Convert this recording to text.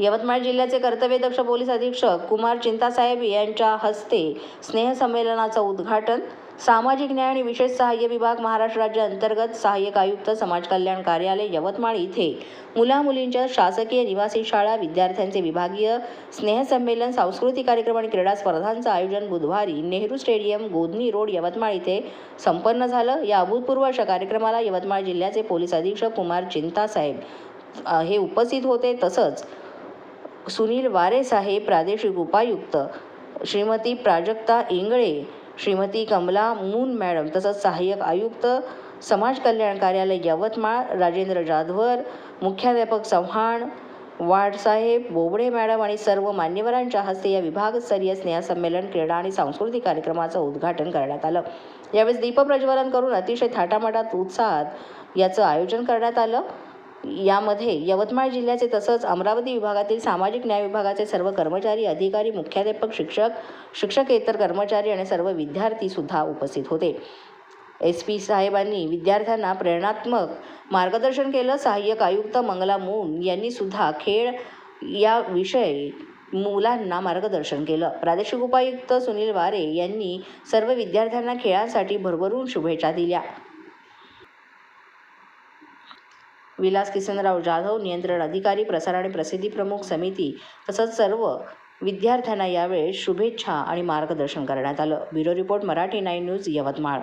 यवतमाळ जिल्ह्याचे कर्तव्यदक्ष पोलीस अधीक्षक कुमार चिंतासाहेब यांच्या हस्ते स्नेहसंमेलनाचं उद्घाटन. सामाजिक न्याय आणि विशेष सहाय्य विभाग महाराष्ट्र राज्य अंतर्गत सहाय्यक आयुक्त समाज कल्याण कार्यालय यवतमाळ इथे मुलामुलींच्या शासकीय निवासी शाळा विद्यार्थ्यांचे विभागीय स्नेहसंमेलन सांस्कृतिक कार्यक्रम आणि क्रीडा स्पर्धांचं आयोजन बुधवारी नेहरू स्टेडियम गोधनी रोड यवतमाळ इथे संपन्न झालं. या अभूतपूर्व अशा कार्यक्रमाला यवतमाळ जिल्ह्याचे पोलीस अधीक्षक कुमार चिंतासाहेब हे उपस्थित होते. तसंच सुनील वारे साहेब प्रादेशिक उपायुक्त श्रीमती प्राजक्ता इंगळे श्रीमती कमला मून मॅडम तसंच सहाय्यक आयुक्त समाज कल्याण कार्यालय यवतमाळ राजेंद्र जाधवर मुख्याध्यापक चव्हाण वाडसाहेब बोबडे मॅडम आणि सर्व मान्यवरांच्या हस्ते या विभागस्तरीय स्नेहसंमेलन क्रीडा आणि सांस्कृतिक कार्यक्रमाचं उद्घाटन करण्यात आलं. यावेळेस दीपप्रज्वलन करून अतिशय थाटामाटात उत्साहात याचं आयोजन करण्यात आलं. यामध्ये यवतमाळ जिल्ह्याचे तसंच अमरावती विभागातील सामाजिक न्याय विभागाचे सर्व कर्मचारी अधिकारी मुख्याध्यापक शिक्षक शिक्षकेतर कर्मचारी आणि सर्व विद्यार्थी सुद्धा उपस्थित होते. एस पी साहेबांनी विद्यार्थ्यांना प्रेरणात्मक मार्गदर्शन केलं. सहाय्यक आयुक्त मंगला मून यांनी सुद्धा खेळ या विषय मुलांना मार्गदर्शन केलं. प्रादेशिक उपायुक्त सुनील वारे यांनी सर्व विद्यार्थ्यांना खेळांसाठी भरभरून शुभेच्छा दिल्या. विलास किसनराव जाधव नियंत्रण अधिकारी प्रसार आणि प्रसिद्धी प्रमुख समिती तसंच सर्व विद्यार्थ्यांना यावेळेस शुभेच्छा आणि मार्गदर्शन करण्यात आलं. Bureau report Marathi nine news Yavatmal.